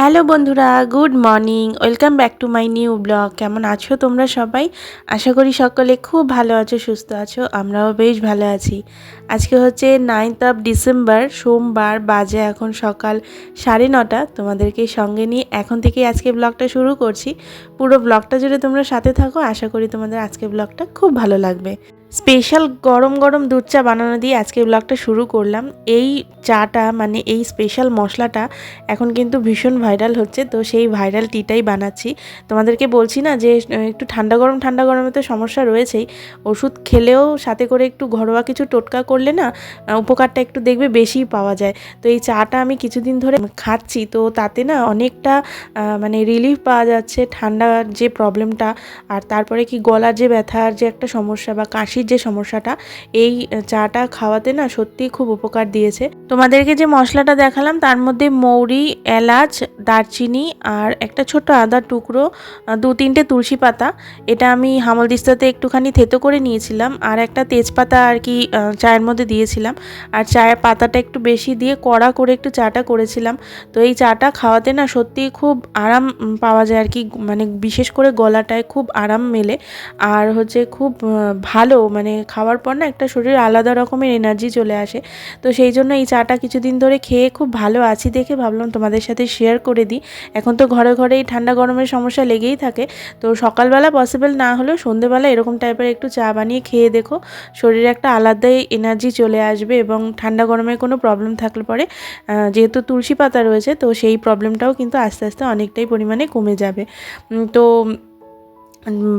Hello বন্ধুরা, good morning, welcome back to my new blog. কেমন আছো তোমরা সবাই? আশা করি সকলে খুব ভালো আছো, সুস্থ আছো, আমরাও বেশ ভালো আছি। আজকে হচ্ছে নাইনথ অফ ডিসেম্বর সোমবার বাজে এখন সকাল সাড়ে নটা। তোমাদেরকে সঙ্গে নিয়ে এখন থেকেই আজকে ব্লগটা শুরু করছি। পুরো ব্লগটা জুড়ে তোমরা সাথে থাকো, আশা করি তোমাদের আজকে ব্লগটা খুব ভালো লাগবে। স্পেশাল গরম গরম দুধ চা বানানো দিয়ে আজকে ব্লগটা শুরু করলাম। এই চাটা মানে এই স্পেশাল মশলাটা এখন কিন্তু ভীষণ ভাইরাল হচ্ছে, তো সেই ভাইরাল টিটাই বানাচ্ছি। তোমাদেরকে বলছি না যে একটু ঠান্ডা গরম, ঠান্ডা গরমে তো সমস্যা রয়েছেই। ওষুধ খেলেও সাথে করে একটু ঘরোয়া কিছু টোটকা করলে না উপকারটা একটু দেখবে বেশিই পাওয়া যায়। তো এই চাটা আমি কিছুদিন ধরে খাচ্ছি, তো তাতে না অনেকটা মানে রিলিফ পাওয়া যাচ্ছে ঠান্ডার যে প্রবলেমটা আর তারপরে কি গলার যে ব্যথার যে একটা সমস্যা বা কাশির যে সমস্যাটা, এই চাটা খাওয়াতে না সত্যিই খুব উপকার দিয়েছে। তোমাদেরকে যে মশলাটা দেখালাম, তার মধ্যে মৌরি, এলাচ, দারচিনি আর একটা ছোট আদার টুকরো, দু তিনটে তুলসী পাতা, এটা আমি হামলদিস্তাতে একটুখানি থেতো করে নিয়েছিলাম আর একটা তেজপাতা আর কি চায়ের মধ্যে দিয়েছিলাম। আর চায়ের পাতাটা একটু বেশি দিয়ে কড়া করে একটু চাটা করেছিলাম। তো এই চাটা খাওয়াতে না সত্যিই খুব আরাম পাওয়া যায় আর কি মানে বিশেষ করে গলাটায় খুব আরাম মেলে। আর হচ্ছে খুব ভালো মানে খাওয়ার পর না একটা শরীর আলাদা রকমের এনার্জি চলে আসে। তো সেই জন্য এই চাটা কিছুদিন ধরে খেয়ে খুব ভালো আছি দেখে ভাবলাম তোমাদের সাথে শেয়ার করে দিই। এখন তো ঘরে ঘরে এই ঠান্ডা গরমের সমস্যা লেগেই থাকে। তো সকালবেলা পসিবল না হলেও সন্ধেবেলা এরকম টাইপের একটু চা বানিয়ে খেয়ে দেখো, শরীরে একটা আলাদাই এনার্জি চলে আসবে এবং ঠান্ডা গরমের কোনো প্রবলেম থাকলে পরে যেহেতু তুলসী পাতা রয়েছে তো সেই প্রবলেমটাও কিন্তু আস্তে আস্তে অনেকটাই পরিমাণে কমে যাবে। তো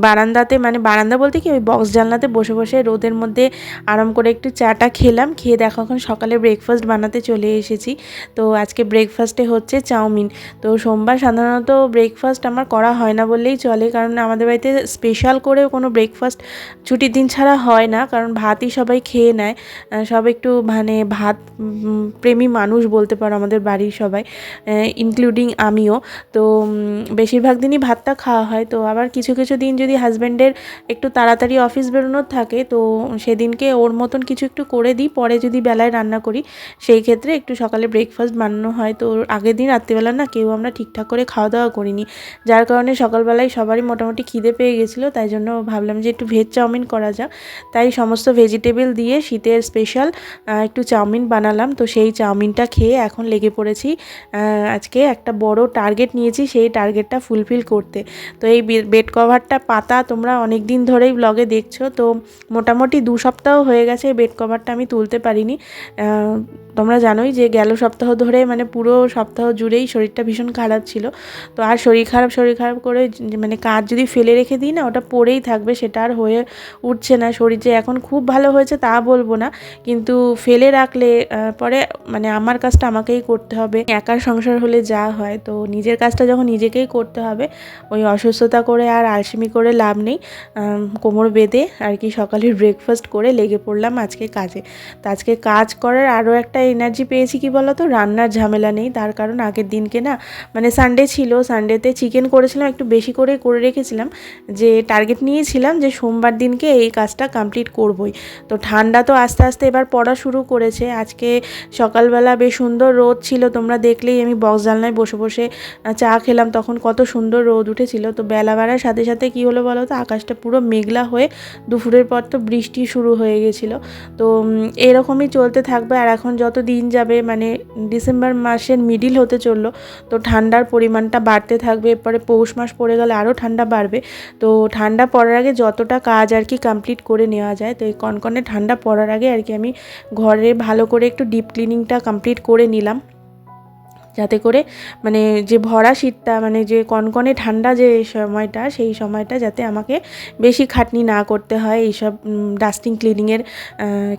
বারান্দাতে মানে বারান্দা বলতে কি, ওই বক্স জানলাতে বসে বসে রোদের মধ্যে আরাম করে একটু চাটা খেলাম। খেয়ে দেখো, এখন সকালে ব্রেকফাস্ট বানাতে চলে এসেছি। তো আজকে ব্রেকফাস্টে হচ্ছে চাউমিন। তো সোমবার সাধারণত ব্রেকফাস্ট আমার করা হয় না বললেই চলে, কারণ আমাদের বাড়িতে স্পেশাল করে কোনো ব্রেকফাস্ট ছুটির দিন ছাড়া হয় না, কারণ ভাতই সবাই খেয়ে নেয়। সব একটু মানে ভাত প্রেমী মানুষ বলতে পারো আমাদের বাড়ির সবাই ইনক্লুডিং আমিও। তো বেশিরভাগ দিনই ভাতটা খাওয়া হয়। তো আবার কিছু কিছু দিন যদি হাজব্যান্ডের একটু তাড়াতাড়ি অফিস বেরোনোর থাকে, তো সেদিনকে ওর মতন কিছু একটু করে দিই। পরে যদি বেলায় রান্না করি, সেই ক্ষেত্রে একটু সকালে ব্রেকফাস্ট বানানো হয়। তো আগের দিন রাত্রিবেলা না কেউ আমরা ঠিকঠাক করে খাওয়া দাওয়া করিনি। যার কারণে সকালবেলায় সবারই মোটামুটি খিদে পেয়ে গেছিল, তাই জন্য ভাবলাম যে একটু ভেজ চাউমিন করা যাক। তাই সমস্ত ভেজিটেবল দিয়ে শীতের স্পেশাল একটু চাউমিন বানালাম। তো সেই চাউমিনটা খেয়ে এখন লেগে পড়েছি। আজকে একটা বড় টার্গেট নিয়েছি, সেই টার্গেটটা ফুলফিল করতে। তো এই বেড কভারটা পাতা তোমরা অনেক দিন ধরেই ব্লগে দেখছ, তো মোটামুটি দু সপ্তাহ হয়ে গেছে বেড কভারটা আমি তুলতে পারিনি। তোমরা জানোই যে গেল সপ্তাহ ধরে মানে পুরো সপ্তাহ জুড়েই শরীরটা ভীষণ খারাপ ছিল। তো আর শরীর খারাপ শরীর খারাপ করে মানে কাজ যদি ফেলে রেখে দিই না, ওটা পড়েই থাকবে, সেটা আর হয়ে উঠছে না। শরীর যে এখন খুব ভালো হয়েছে তা বলব না, কিন্তু ফেলে রাখলে পরে মানে আমার কাজটা আমাকেই করতে হবে। একার সংসার হলে যা হয়, তো নিজের কাজটা যখন নিজেকেই করতে হবে, ওই অসুস্থতা করে আর আলসেমি করে লাভ নেই কোমর বেঁধে আর কি সকালের ব্রেকফাস্ট করে লেগে পড়লাম আজকে কাজে। তো আজকে কাজ করার আরও একটা এনার্জি পেয়েছি কি বলো তো রান্নার ঝামেলা নেই, তার কারণ আগের দিনকে না মানে সানডে ছিল সানডেতে চিকেন করেছিলাম, একটু বেশি করে করে রেখেছিলাম, যে টার্গেট নিয়েছিলাম যে সোমবার দিনকে এই কাজটা কমপ্লিট করবই। তো ঠান্ডা তো আস্তে আস্তে এবার পড়া শুরু করেছে, আজকে সকালবেলা বেশ সুন্দর রোদ ছিল, তোমরা দেখলেই আমি বক্স জালনায় বসে বসে চা খেলাম, তখন কত সুন্দর রোদ উঠেছিল, তো বেলা বাড়ার সাথে সাথে কি হলো বলো তো? আকাশটা পুরো মেঘলা হয়ে দুপুরের পর তো বৃষ্টি শুরু হয়ে গেছিল। তো এরকমই চলতে থাকবে। আর এখন যত দিন যাবে মানে ডিসেম্বর মাসের মিডিল হতে চলল, তো ঠান্ডার পরিমাণটা বাড়তে থাকবে। এরপরে পৌষ মাস পড়ে গেলে আরও ঠান্ডা বাড়বে। তো ঠান্ডা পড়ার আগে যতটা কাজ আর কি কমপ্লিট করে নেওয়া যায়, তো এই কনকনে ঠান্ডা পড়ার আগে আর কি আমি ঘরে ভালো করে একটু ডিপ ক্লিনিংটা কমপ্লিট করে নিলাম। যাতে করে মানে যে ভরা শীতটা মানে যে কনকনে ঠান্ডা যে সময়টা, সেই সময়টা যাতে আমাকে বেশি খাটনি না করতে হয় এইসব ডাস্টিং ক্লিনিংয়ের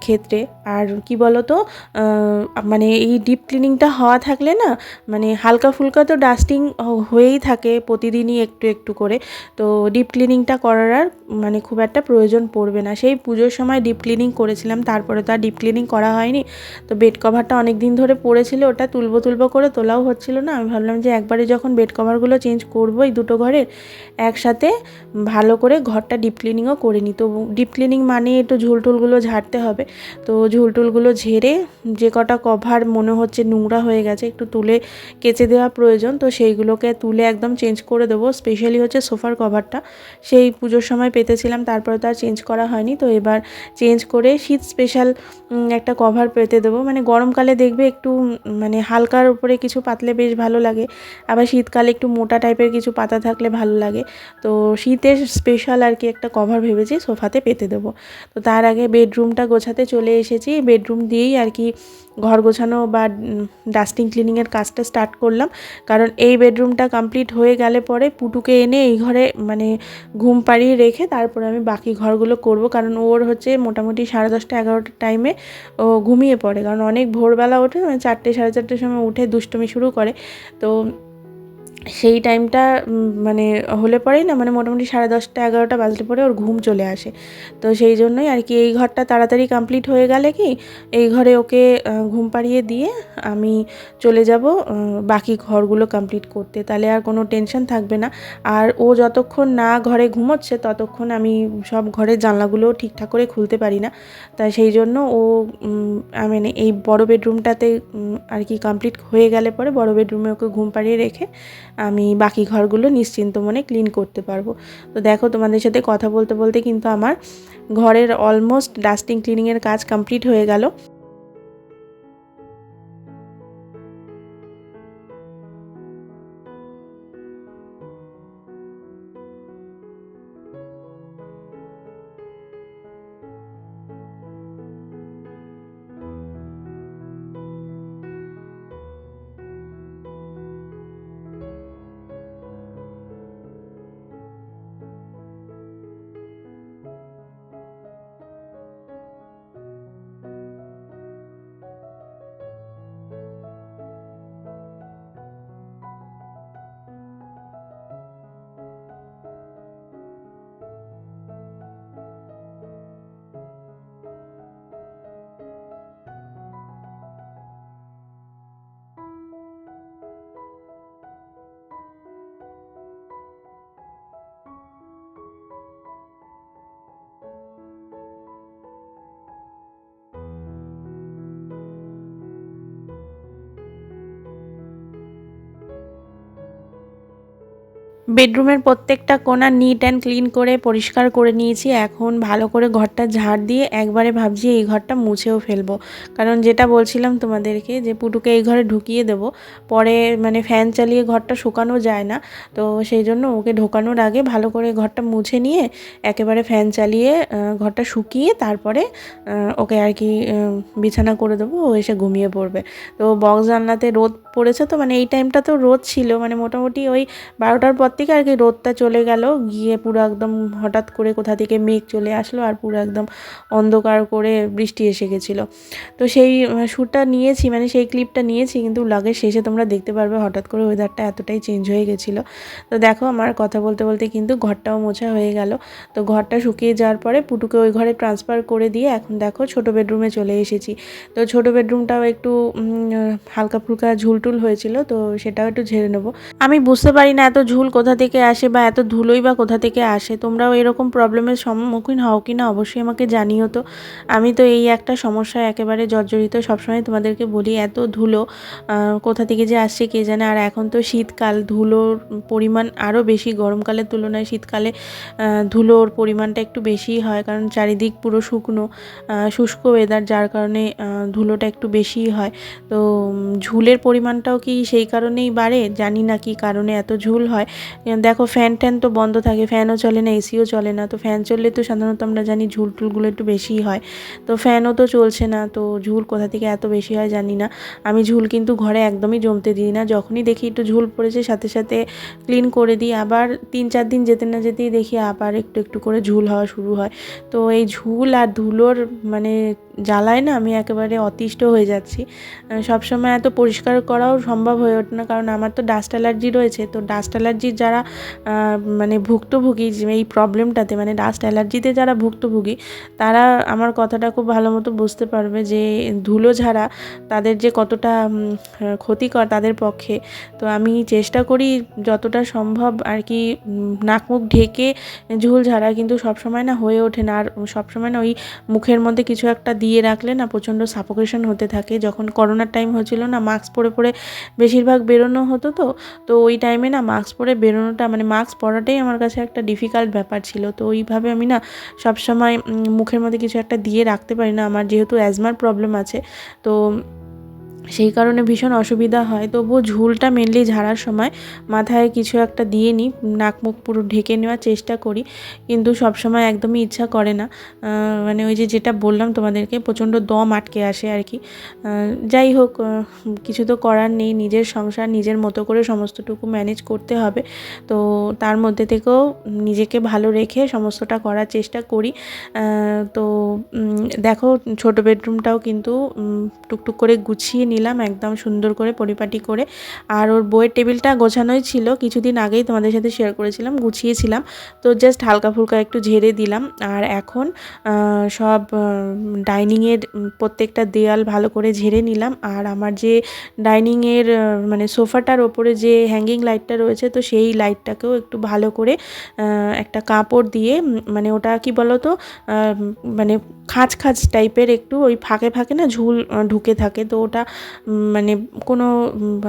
ক্ষেত্রে। আর কি বলো তো মানে এই ডিপ ক্লিনিংটা হওয়া থাকলে না মানে হালকা ফুলকা তো ডাস্টিং হয়েই থাকে প্রতিদিনই একটু একটু করে। তো ডিপ ক্লিনিংটা করার আর মানে খুব একটা প্রয়োজন পড়বে না। সেই পুজোর সময় ডিপ ক্লিনিং করেছিলাম, তারপরে তো আর ডিপ ক্লিনিং করা হয়নি। তো বেড কভারটা অনেক দিন ধরে পড়েছিল, ওটা তুলবো তুলবো করে তোলাও হচ্ছিল না। আমি ভাবলাম যে একবারে যখন বেড কভারগুলো চেঞ্জ করব এই দুটো ঘরের, একসাথে ভালো করে ঘরটা ডিপ ক্লিনিংও করে নিই। তো ডিপ ক্লিনিং মানে একটু ঝুলটুলগুলো ঝাড়তে হবে। তো ঝুলটুলগুলো ঝেড়ে যে কটা কভার মনে হচ্ছে নোংরা হয়ে গেছে, একটু তুলে কেচে দেওয়া প্রয়োজন। তো সেইগুলোকে তুলে একদম চেঞ্জ করে দেবো। স্পেশালি হচ্ছে সোফার কভারটা সেই পুজোর সময় পেতেছিলাম, তারপরে তো আর চেঞ্জ করা হয়নি। তো এবার চেঞ্জ করে শীত স্পেশাল একটা কভার পেতে দেবো। মানে গরমকালে দেখবে একটু মানে হালকার উপরে কিছু পাতলে বেশ ভালো লাগে। আবার শীতকালে একটু মোটা টাইপের কিছু পাতা থাকলে ভালো লাগে। তো শীতের স্পেশাল আর কি একটা কভার ভেবেছি সোফাতে পেতে দেবো। তো তার আগে বেডরুমটা গোছাতে চলে এসেছি। বেডরুম দিয়েই আর কি ঘর গোছানো বা ডাস্টিং ক্লিনিংয়ের কাজটা স্টার্ট করলাম। কারণ এই বেডরুমটা কমপ্লিট হয়ে গেলে পরে পুটুকে এনে এই ঘরে মানে ঘুম পাড়িয়ে রেখে তারপরে আমি বাকি ঘরগুলো করব। কারণ ওর হচ্ছে মোটামুটি সাড়ে দশটা এগারোটার টাইমে ও ঘুমিয়ে পড়ে। কারণ অনেক ভোরবেলা ওঠে মানে চারটে সাড়ে চারটের সময় উঠে দুষ্টমি শুরু করে। তো সেই টাইমটা মানে হলে পরেই না মানে মোটামুটি সাড়ে দশটা, এগারোটা বাজলে পরে ওর ঘুম চলে আসে। তো সেই জন্যই আর কি এই ঘরটা তাড়াতাড়ি কমপ্লিট হয়ে গেলে কি, এই ঘরে ওকে ঘুম পাড়িয়ে দিয়ে আমি চলে যাব বাকি ঘরগুলো কমপ্লিট করতে। তাহলে আর কোনো টেনশন থাকবে না। আর ও যতক্ষণ না ঘরে ঘুমোচ্ছে, ততক্ষণ আমি সব ঘরের জানলাগুলো ঠিকঠাক করে খুলতে পারি না। তাই সেই জন্য ও মানে এই বড় বেডরুমটাতে আর কি কমপ্লিট হয়ে গেলে পরে বড় বেডরুমে ওকে ঘুম পাড়িয়ে রেখে আমি বাকি ঘরগুলো নিশ্চিন্ত মনে ক্লিন করতে পারব। তো দেখো তোমাদের সাথে কথা বলতে বলতে কিন্তু আমার ঘরের অলমোস্ট ডাস্টিং ক্লিনিংয়ের কাজ কমপ্লিট হয়ে গেল। বেডরুমের প্রত্যেকটা কোণা নিট অ্যান্ড ক্লিন করে পরিষ্কার করে নিয়েছি। এখন ভালো করে ঘরটা ঝাড় দিয়ে একবারে ভাবছি এই ঘরটা মুছেও ফেলব। কারণ যেটা বলছিলাম তোমাদেরকে যে পুটুকে এই ঘরে ঢুকিয়ে দেবো। পরে মানে ফ্যান চালিয়ে ঘরটা শুকানো যায় না। তো সেই জন্য ওকে ঢোকানোর আগে ভালো করে ঘরটা মুছে নিয়ে একেবারে ফ্যান চালিয়ে ঘরটা শুকিয়ে তারপরে ওকে আর কি বিছানা করে দেবো। ও এসে ঘুমিয়ে পড়বে। তো বক্স জানলাতে রোদ পড়েছে তো মানে এই টাইমটা তো রোদ ছিল। মানে মোটামুটি ওই বারোটার পর থেকে আর কি রোদটা চলে গেল। গিয়ে পুরো একদম হঠাৎ করে কোথা থেকে মেঘ চলে আসলো আর পুরো একদম অন্ধকার করে বৃষ্টি এসে গেছিল। তো সেই শ্যুটটা নিয়েছি মানে সেই ক্লিপটা নিয়েছি, কিন্তু লাগের শেষে তোমরা দেখতে পারবে হঠাৎ করে ওয়েদারটা এতটাই চেঞ্জ হয়ে গেছিল। তো দেখো আমার কথা বলতে বলতে কিন্তু ঘরটাও মোছা হয়ে গেল। তো ঘরটা শুকিয়ে যাওয়ার পরে পুটুকে ওই ঘরে ট্রান্সফার করে দিয়ে এখন দেখো ছোট বেডরুমে চলে এসেছি। তো ছোট বেডরুমটাও একটু হালকা ফুলকা ঝুলটুল হয়েছিল, তো সেটাও একটু ঝেড়ে নেব। আমি বুঝতে পারি না এত ঝুল কোথা থেকে আসে বা এত ধুলোই বা কোথা থেকে আসে, তোমরাও এরকম প্রবলেমের সম্মুখীন হও কি না অবশ্যই আমাকে জানিও তো। আমি তো এই একটা সমস্যা একেবারে জর্জরিত, সবসময় তোমাদেরকে বলি এত ধুলো কোথা থেকে যে আসছে কে জানে। আর এখন তো শীতকাল, ধুলোর পরিমাণ আরও বেশি, গরমকালের তুলনায় শীতকালে ধুলোর পরিমাণটা একটু বেশিই হয়, কারণ চারিদিক পুরো শুকনো শুষ্ক ওয়েদার যার কারণে ধুলোটা একটু বেশিই হয়। তো ঝুলের পরিমাণটাও কি সেই কারণেই বাড়ে? জানি না কি কারণে এত ঝুল হয়। দেখো ফ্যান ট্যান তো বন্ধ থাকে ফ্যানও চলে না এসিও চলে না, তো ফ্যান চললে তো সাধারণত আমরা জানি ঝুল টুলগুলো একটু বেশিই হয়। তো ফ্যানও তো চলছে না, তো ঝুল কোথা থেকে এত বেশি হয় জানি না। আমি ঝুল কিন্তু ঘরে একদমই জমতে দিই না, যখনই দেখি একটু ঝুল পড়েছে সাথে সাথে ক্লিন করে দিই, আবার তিন চার দিন যেতে না যেতেই দেখি আবার একটু একটু করে ঝুল হওয়া শুরু হয়। তো এই ঝুল আর ধুলোর মানে জ্বালায় না, আমি একেবারে অতিষ্ঠ হয়ে যাচ্ছি। সবসময় এত পরিষ্কার করাও সম্ভব হয়ে ওঠে না, কারণ আমার তো ডাস্ট অ্যালার্জি রয়েছে। তো ডাস্ট অ্যালার্জির যারা মানে ভুক্তভোগী এই প্রবলেমটাতে মানে ডাস্ট অ্যালার্জিতে যারা ভুক্তভোগী, তারা আমার কথাটা খুব ভালো মতো বুঝতে পারবে যে ধুলো ঝাড়া তাদের যে কতটা ক্ষতিকর তাদের পক্ষে। তো আমি চেষ্টা করি যতটা সম্ভব আর কি নাক মুখ ঢেকে ঝুল ঝাড়া কিন্তু সবসময় না হয়ে ওঠে না। আর সবসময় না ওই মুখের মধ্যে কিছু একটা দিয়ে রাখলে না প্রচণ্ড সাফোকেশন হতে থাকে। যখন করোনার টাইম হয়েছিল না মাস্ক পরে পরে বেশিরভাগ বেরোনো হতো তো। তো ওই টাইমে না মাস্ক পরে বেরোনোটা মানে মাস্ক পরাটাই আমার কাছে একটা ডিফিকাল্ট ব্যাপার ছিল। তো ওইভাবে আমি না সবসময় মুখের মধ্যে কিছু একটা দিয়ে রাখতে পারি না। আমার যেহেতু অ্যাজমার প্রবলেম আছে, তো সেই কারণে ভীষণ অসুবিধা হয়। তবুও ঝুলটা মেনলি ঝাড়ার সময় মাথায় কিছু একটা দিয়ে নিই, নাক মুখ পুরো ঢেকে নেওয়ার চেষ্টা করি, কিন্তু সবসময় একদমই ইচ্ছা করে না। মানে ওই যে যেটা বললাম তোমাদেরকে, প্রচণ্ড দম আটকে আসে আর কি। যাই হোক কিছু তো করার নেই, নিজের সংসার, নিজের মতো করে সমস্তটুকু ম্যানেজ করতে হবে। তো তার মধ্যে থেকেও নিজেকে ভালো রেখে সমস্তটা করার চেষ্টা করি। তো দেখো, ছোট বেডরুমটাও কিন্তু টুকটুক করে গুছিয়ে নিলাম একদম সুন্দর করে পরিপাটি করে। আর ওর বইয়ের টেবিলটা গোছানোই ছিল। কিছুদিন আগেই তোমাদের সাথে শেয়ার করেছিলাম, গুছিয়েছিলাম। তো জাস্ট হালকা ফুলকা একটু ঝেড়ে দিলাম। আর এখন সব ডাইনিংয়ের প্রত্যেকটা দেয়াল ভালো করে ঝেড়ে নিলাম। আর আমার যে ডাইনিংয়ের মানে সোফাটার ওপরে যে হ্যাঙ্গিং লাইটটা রয়েছে, তো সেই লাইটটাকেও একটু ভালো করে একটা কাপড় দিয়ে মানে ওটা কি বলো তো মানে খাঁজ খাঁজ টাইপের একটু ওই ফাঁকে ফাঁকে না ঝুল ঢুকে থাকে। তো ওটা মানে কোনো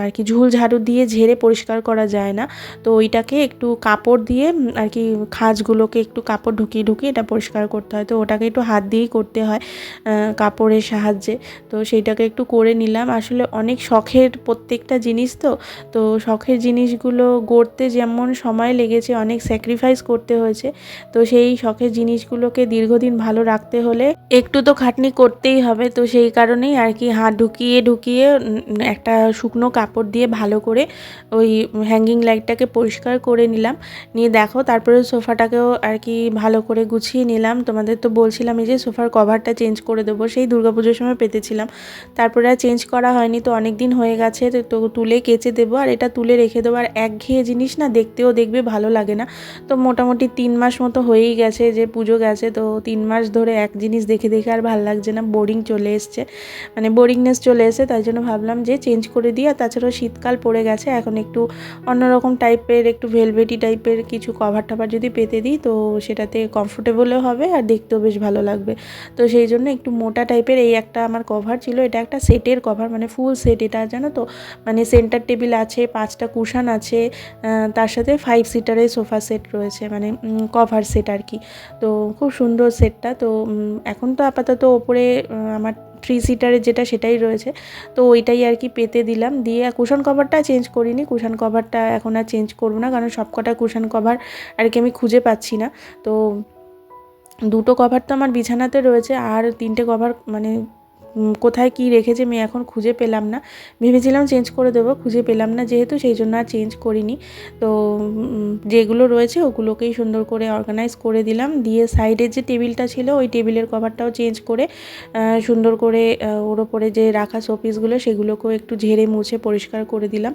আর কি ঝুল ঝাড়ু দিয়ে ঝেড়ে পরিষ্কার করা যায় না। তো ওইটাকে একটু কাপড় দিয়ে আর কি খাঁজগুলোকে একটু কাপড় ঢুকিয়ে ঢুকিয়ে এটা পরিষ্কার করতে হয়। তো ওটাকে একটু হাত দিয়েই করতে হয় কাপড়ের সাহায্যে। তো সেইটাকে একটু করে নিলাম। আসলে অনেক শখের প্রত্যেকটা জিনিস তো। তো শখের জিনিসগুলো গড়তে যেমন সময় লেগেছে, অনেক স্যাক্রিফাইস করতে হয়েছে। তো সেই শখের জিনিসগুলোকে দীর্ঘদিন ভালো রাখতে হলে একটু তো খাটনি করতেই হবে। তো সেই কারণেই আর কি হাত ঢুকিয়ে ঢুকিয়ে উম, একটা শুকনো কাপড় দিয়ে ভালো করে ওই হ্যাঙ্গিং লাইটটাকে পরিষ্কার করে নিলাম। নিয়ে দেখো তারপরে সোফাটাকেও আর কি ভালো করে গুছিয়ে নিলাম। তোমাদের তো বলছিলাম এই যে সোফার কভারটা চেঞ্জ করে দেবো সেই দুর্গাপুজোর সময় পেতেছিলাম। তারপরে আর চেঞ্জ করা হয়নি তো অনেক দিন হয়ে গেছে তো তুলে কেচে দেবো। আর এটা তুলে রেখে দেবো আর একঘেয়ে জিনিস না দেখতেও দেখবে ভালো লাগে না। তো মোটামুটি তিন মাস মতো হয়েই গেছে যে পুজো গেছে তো তিন মাস ধরে এক জিনিস দেখে দেখে আর ভালো লাগছে না। বোরিং চলে এসছে মানে বোরিংনেস চলে এসে তাই জন্য ভাবলাম যে চেঞ্জ করে দিই। আর তাছাড়াও শীতকাল পড়ে গেছে, এখন একটু অন্যরকম টাইপের, একটু ভেলভেটি টাইপের কিছু কভার টাভার যদি পেতে দিই, তো সেটাতে কমফোর্টেবলও হবে আর দেখতেও বেশ ভালো লাগবে। তো সেই জন্য একটু মোটা টাইপের এই একটা আমার কভার ছিল, এটা একটা সেটের কভার মানে ফুল সেট এটা, জানো তো? মানে সেন্টার টেবিল আছে, পাঁচটা কুশান আছে তার সাথে ফাইভ সিটারের সোফা সেট রয়েছে মানে কভার সেট আর কি। তো খুব সুন্দর সেটটা তো এখন তো আপাতত ওপরে আমার থ্রি সিটারের যেটা সেটাই রয়েছে। তো ওইটাই আর কি পেতে দিলাম। দিয়ে কুশন কভারটা চেঞ্জ করিনি। কুশন কভারটা এখন আর চেঞ্জ করব না। কারণ সবকটা কুশন কভার আর কি আমি খুঁজে পাচ্ছি না। তো দুটো কভার তো আমার বিছানাতে রয়েছে। আর তিনটে কভার মানে কোথায় কি রেখেছে আমি এখন খুঁজে পেলাম না। ভেবেছিলাম চেঞ্জ করে দেবো, খুঁজে পেলাম না যেহেতু, সেই জন্য আর চেঞ্জ করিনি। তো যেগুলো রয়েছে ওগুলোকেই সুন্দর করে অর্গানাইজ করে দিলাম। দিয়ে সাইডের যে টেবিলটা ছিল, ওই টেবিলের কভারটাও চেঞ্জ করে সুন্দর করে ওর ওপরে যে রাখা শোপিসগুলো সেগুলোকেও একটু ঝেড়ে মুছে পরিষ্কার করে দিলাম।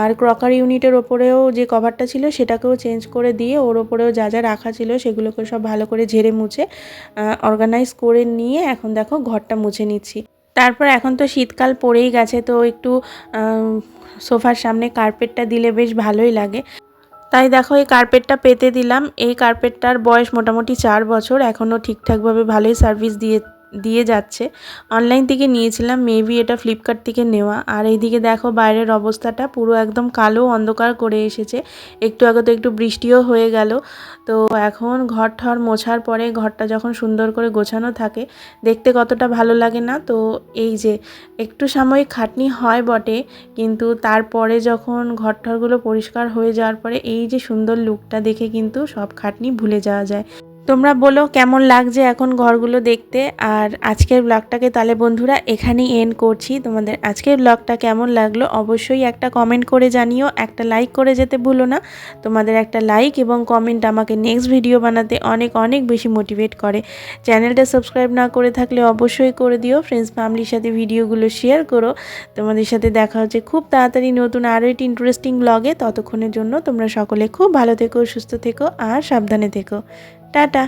আর ক্রকার ইউনিটের ওপরেও যে কভারটা ছিল, সেটাকেও চেঞ্জ করে দিয়ে ওর ওপরেও যা যা রাখা ছিল, সেগুলোকে সব ভালো করে ঝেড়ে মুছে অর্গানাইজ করে নিয়ে এখন দেখো ঘরটা মুছে নিচ্ছি। তারপর এখন তো শীতকাল পড়েই গেছে, তো একটু সোফার সামনে কার্পেটটা দিলে বেশ ভালোই লাগে। তাই দেখো, এই কার্পেটটা পেতে দিলাম। এই কার্পেটটার বয়স মোটামুটি চার বছর, এখনও ঠিকঠাকভাবে ভালোই সার্ভিস দিয়ে দিয়ে যাচ্ছে। অনলাইন থেকে নিয়েছিলাম মেবি এটা ফ্লিপকার্ট থেকে নেওয়া। আর এইদিকে দেখো বাইরের অবস্থাটা, পুরো একদম কালো অন্ধকার করে এসেছে। একটু আগে তো একটু বৃষ্টিও হয়ে গেল। তো এখন ঘর ঠর মোছার পরে ঘরটা যখন সুন্দর করে গোছানো থাকে, দেখতে কতটা ভালো লাগে না? তো এই যে একটু সাময়িক খাটনি হয় বটে, কিন্তু তারপরে যখন ঘর ঠরগুলো পরিষ্কার হয়ে যাওয়ার পরে এই যে সুন্দর লুকটা দেখে কিন্তু সব খাটনি ভুলে যাওয়া যায়। তোমরা বলো কেমন লাগছে এখন ঘরগুলো দেখতে। আর আজকের ব্লগটাকে তাহলে বন্ধুরা এখানেই এন্ড করছি। তোমাদের আজকের ব্লগটা কেমন লাগল অবশ্যই একটা কমেন্ট করে জানিও, একটা লাইক করে যেতে ভুলো না। তোমাদের একটা লাইক এবং কমেন্ট আমাকে নেক্সট ভিডিও বানাতে অনেক অনেক বেশি মোটিভেট করে। চ্যানেলটা সাবস্ক্রাইব না করে থাকলে অবশ্যই করে দিও। ফ্রেন্ডস ফ্যামিলির সাথে ভিডিওগুলো শেয়ার করো। তোমাদের সাথে দেখা হচ্ছে খুব তাড়াতাড়ি নতুন আরও একটি ইন্টারেস্টিং ব্লগে ততক্ষণের জন্য তোমরা সকলে খুব ভালো থেকো, সুস্থ থেকো আর সাবধানে থেকো। টাটা